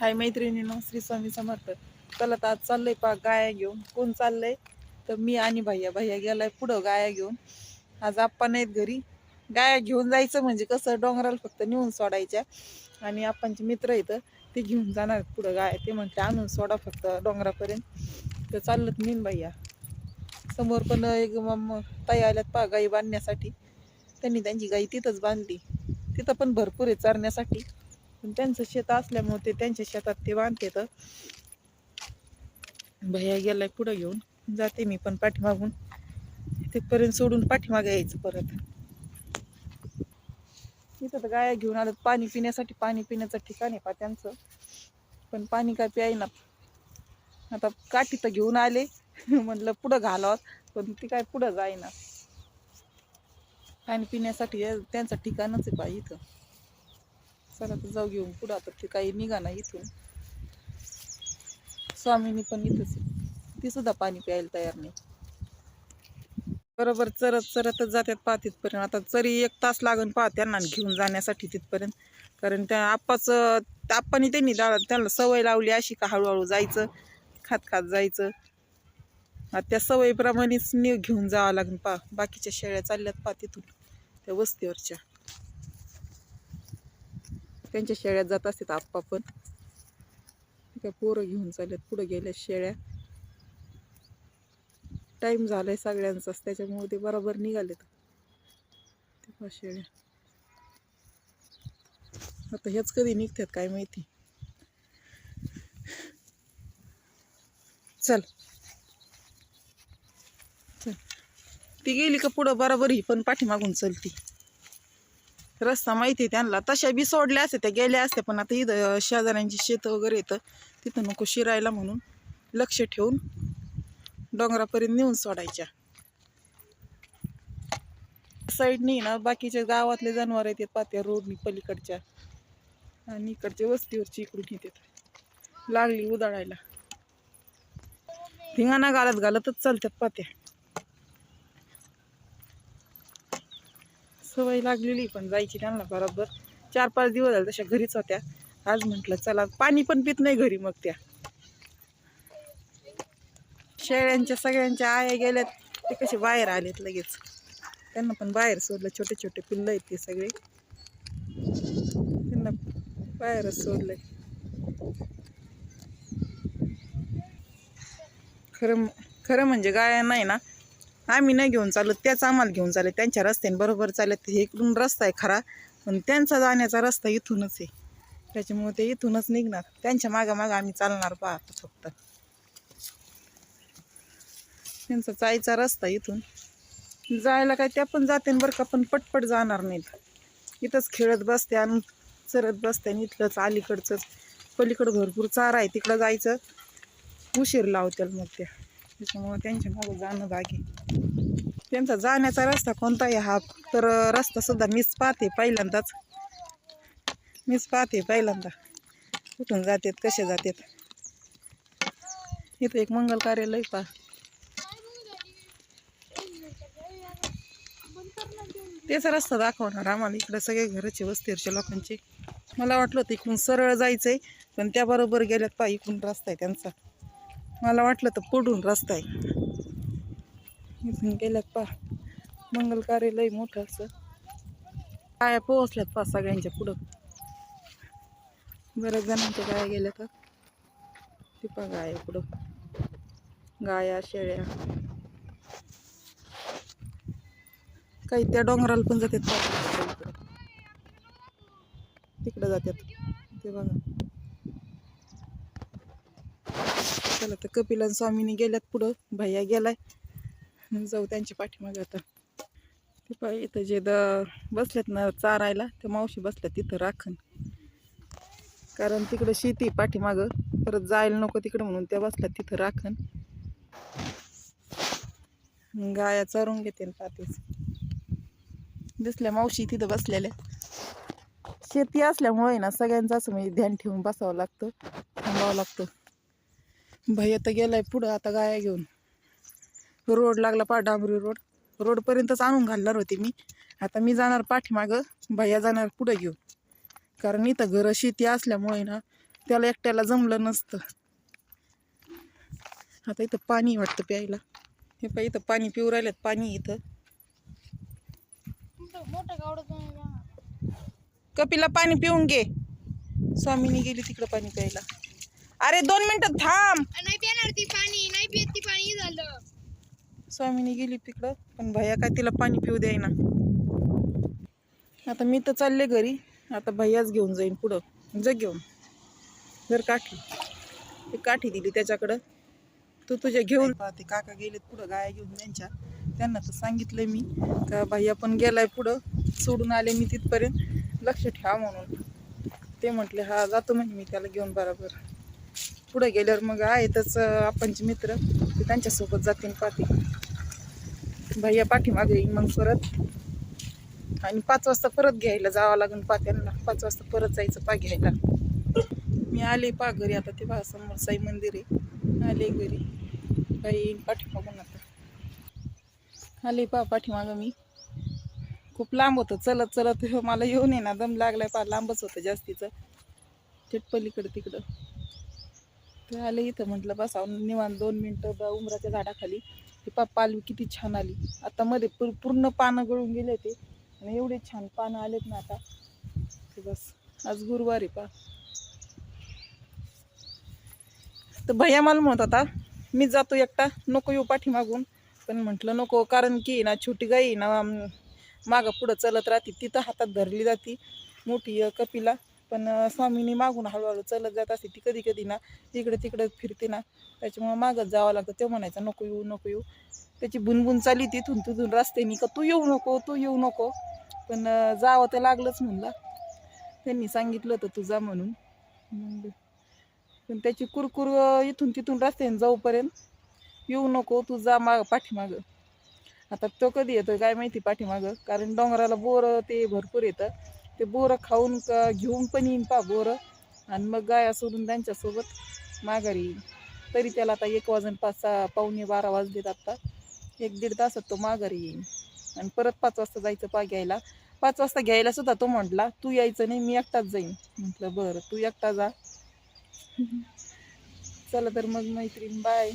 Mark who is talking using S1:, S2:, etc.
S1: हाय मैत्रिणीनं श्री स्वामी समर्थ. चला तर आज चाललंय पा गाया घेऊन. कोण चाललंय? तर मी आणि भैया. भैया गेलाय पुढं गाया घेऊन. आज आप्पा नाहीत घरी. गाया घेऊन जायचं म्हणजे कसं? डोंगराला फक्त नेऊन सोडायच्या. आणि आप्पांचे मित्र आहेत ते घेऊन जाणार पुढं गाय. ते म्हणते आणून सोडा फक्त डोंगरापर्यंत. तर चाललं मीन भैया. समोर पण एक ताई आल्यात पा गाई बांधण्यासाठी. त्यांनी त्यांची गाई तिथंच बांधली. तिथं पण भरपूर आहे चरण्यासाठी. पण त्यांचं शेत असल्यामुळे ते त्यांच्या शेतात ते बांधते तर भैया गेलाय पुढं घेऊन. जाते मी पण पाठीमागून. तिथपर्यंत सोडून पाठीमागे यायचं परत. तिथं तर गाया घेऊन आलं पाणी पिण्यासाठी पाणी पिण्याचं ठिकाण आहे पा त्यांचं. पण पाणी काय प्यायना. आता काठी तर घेऊन आले. म्हटलं पुढं घालावं. पण ती काय पुढं जाईना. पाणी पिण्यासाठी त्यांचं ठिकाणच आहे पा इथं. चला तर जाऊ घेऊन पुढं. आता ते काही निघा ना इथून. स्वामीनी पण इथंच ती सुद्धा पाणी प्यायला तयार नाही. बरोबर चरत चरतच जातात पहा तिथपर्यंत. आता चरी एक तास लागन पहा त्यांना घेऊन जाण्यासाठी तिथपर्यंत. कारण त्या आप्पाच आप्पानी त्यांनी दा- त्यांना सवय लावली अशी का हळूहळू जायचं खात खात जायचं. त्या सवयीप्रमाणेच नी घेऊन जावं लागेल पहा. बाकीच्या शेळ्या चालल्यात पहा तिथून त्या वस्तीवरच्या. त्यांच्या शेळ्यात जात असतात आप्पा पण. काय पोरं घेऊन चालल्यात पुढं गेल्या शेळ्या. टाईम झालाय सगळ्यांचाच त्याच्यामुळे ते बरोबर निघालेत. ते शेळ्या. आता हेच कधी निघतात काय माहिती. चल. चल. ती गेली का पुढं बरोबर ही पण पाठीमागून चलती रस्ता माहिती आहे त्यांना. तशा बी सोडल्या असते त्या गेल्या असत्या पण आता इथं शेजाऱ्यांची शेतं वगैरे येतं तिथं नको शिरायला म्हणून लक्ष ठेवून डोंगरापर्यंत नेऊन सोडायच्या. साईडनी ना बाकीच्या गावातले जनावर येतात पात्या रोडनी पलीकडच्या. आणि इकडच्या वस्तीवरची इकडून येतात लागली उदाळायला धिंगाणा घालत घालतच चालतात पात्या सवय लागलेली पण जायची त्यांना बरोबर. चार पाच दिवस झाले तशा घरीच होत्या. आज म्हटलं चला पाणी पण पित नाही घरी मग त्या. शेळ्यांच्या सगळ्यांच्या आया गेल्यात ते कसे बाहेर आलेत लगेच. त्यांना पण बाहेर सोडलं छोटे छोटे पिल्लं आहेत ते सगळे. त्यांना बाहेरच सोडलंय. खरं खरं म्हणजे गाया नाही ना आम्ही नाही घेऊन चालत त्याच आम्हाला घेऊन चालत त्यांच्या रस्त्याने बरोबर चालत हे इकडून रस्ता आहे खरा पण त्यांचा जाण्याचा रस्ता इथूनच आहे. त्याच्यामुळे ते इथूनच निघणार. त्यांच्या मागामागं आम्ही चालणार पाहतो फक्त. त्यांचा जायचा रस्ता इथून. जायला काय त्या पण जाते बरं का पण पटपट जाणार नाहीत. इथंच खेळत बसते आणि चरत बसते आणि इथलंच अलीकडचंच. पलीकडं भरपूर चारा आहे तिकडं जायचं. उशीर लावतील मग त्या. त्याच्यामुळं त्यांच्या मागं जाणं बाकी त्यांचा जाण्याचा रस्ता कोणता आहे हा तर रस्ता सुद्धा मीच पाहते पहिल्यांदाच. मीच पाहते पहिल्यांदा. कुठून जातात कसे जातात. इथं एक मंगल कार्यालय पा तेच रस्ता दाखवणार आम्हाला. इकडे सगळे घराचे वस्तीवरच्या लोकांचे. मला वाटलं होतं इकडून सरळ जायचंय पण त्याबरोबर गेल्यात पा इकडून रस्ता आहे त्यांचा. मला वाटलं तर पुढून रस्ता आहे. इथून गेल्यात पा मंगल कार्यालय मोठं असं. काय पोहोचल्यात पा सगळ्यांच्या पुढं. बऱ्याच जणांच्या गाया गेल्या तर. ती पा गाय पुढं. गाया शेळ्या. काही त्या डोंगराला पण जातात तिकडं जातात. ते बघा. चला तर कपिलन स्वामीने स्वामीनी गेल्यात पुढं. भैया गेलाय. मग जाऊ त्यांच्या पाठीमागे आता. ते पाय इथं जे द बसल्यात ना चारायला त्या मावशी बसल्यात तिथं राखण. कारण तिकडं शेती पाठीमागं. परत जायला नको तिकडं म्हणून त्या बसल्यात तिथं राखण. गाया चरून घेते न पातेच दिसल्या मावशी तिथं बसलेल्या. शेती असल्यामुळे ना सगळ्यांचं असं म्हणजे ध्यान ठेवून बसावं लागतं. थांबावं लागतं. भैया तर गेलाय पुढं आता गाया घेऊन. रोड लागला पा डांबरी रोड. रोडपर्यंतच आणून घालणार होते मी. आता मी जाणार पाठीमागं भैया जाणार पुढं घेऊन. कारण इथं घरं शेती असल्यामुळे ना त्याला एकट्याला जमलं नसतं. आता इथं पाणी वाटतं प्यायला. हे पाय इथं पाणी पिऊ राहिल्यात पाणी इथं. कपिला पाणी पिऊन घे. स्वामीनी गेली तिकडं पाणी प्यायला. अरे दोन मिनिटं थांब.
S2: नाही पिणार ती पाणी नाही पित ती पाणी झालं.
S1: स्वामीनी गेली तिकडं पण भैया काय तिला पाणी पिऊ द्याय ना आता मी तर चालले घरी आता भैयाच घेऊन जाईन पुढं. जा घेऊन. जर काठी. ते काठी दिली त्याच्याकडं. तू तुझ्या घेऊन. ते काका गेलेत पुढं गाया घेऊन त्यांच्या. त्यांना तर सांगितलं मी. का भैया पण गेलाय पुढं. सोडून आले मी तिथपर्यंत. लक्ष ठेवा म्हणून. ते म्हटले हा जातो म्हणजे मी त्याला घेऊन बरोबर. पुढे गेल्यावर मग आहेतच आपणचे मित्र ते त्यांच्यासोबत जातील पाठी भैया पाठीमागे येईल मग परत. आणि पाच वाजता परत घ्यायला जावं लागेल पात्यांना पाच वाजता परत जायचं पा घ्यायला. मी आले पा घरी आता ते पहा समोर साई मंदिर आहे. आले घरी. काही येईन पाठीमागून आता. आले पा पाठीमागं मी. खूप लांब होतं चलत चलत. मला येऊन ये ना दम लागलाय पा. लांबच होतं जास्तीचं. थेट पलीकडं तिकडं. तर आले इथं म्हटलं बसा निवान दोन मिनटं बा उमराच्या झाडाखाली. ती पा पालवी किती छान आली. आता मध्ये पूर- पूर्ण पानं गळून गेले ते आणि एवढे छान पानं आलेत ना आता. ते बस आज गुरुवार आहे पा. तर भैया मला म्हणत होता मी जातो एकटा नको येऊ पाठीमागून. पण म्हटलं नको कारण की ना छोटी गाई ना मागं पुढं चलत राहते तिथं हातात धरली जाते. मोठी कपिला. पण स्वामीनी मागून हळूहळू चलत जात असते ती कधी कधी ना इकडे तिकडे फिरते ना त्याच्यामुळे मागत जावं लागतं. ते म्हणायचं नको येऊ नको येऊ. त्याची बुनबुन चालली तिथून तिथून रस्त्यानी का तू येऊ नको तू येऊ नको. पण जावं तर लागलंच म्हणला. त्यांनी सांगितलं होतं तू जा म्हणून. मग पण त्याची कुरकुर इथून तिथून रस्त्याने जाऊपर्यंत येऊ नको तू जा माग पाठीमागं. आता तो कधी येतोय काय माहिती पाठीमागं? कारण डोंगराला बोरं ते भरपूर येतं. ते बोरं खाऊन क- घेऊन पण येईन पा बोरं. आणि मग गाया सोडून त्यांच्यासोबत माघारी येईन. तरी त्याला आता एक वाजून पाच सहा पावणे बारा वाजलेत आत्ता एक दीड तासात तो माघारी येईन. आणि परत पाच वाजता जायचं पा घ्यायला. पाच वाजता घ्यायला सुद्धा तो म्हटला तू यायचं नाही मी एकटाच जाईन. म्हटलं बरं तू एकटा जा. चला तर मग मैत्रीण बाय.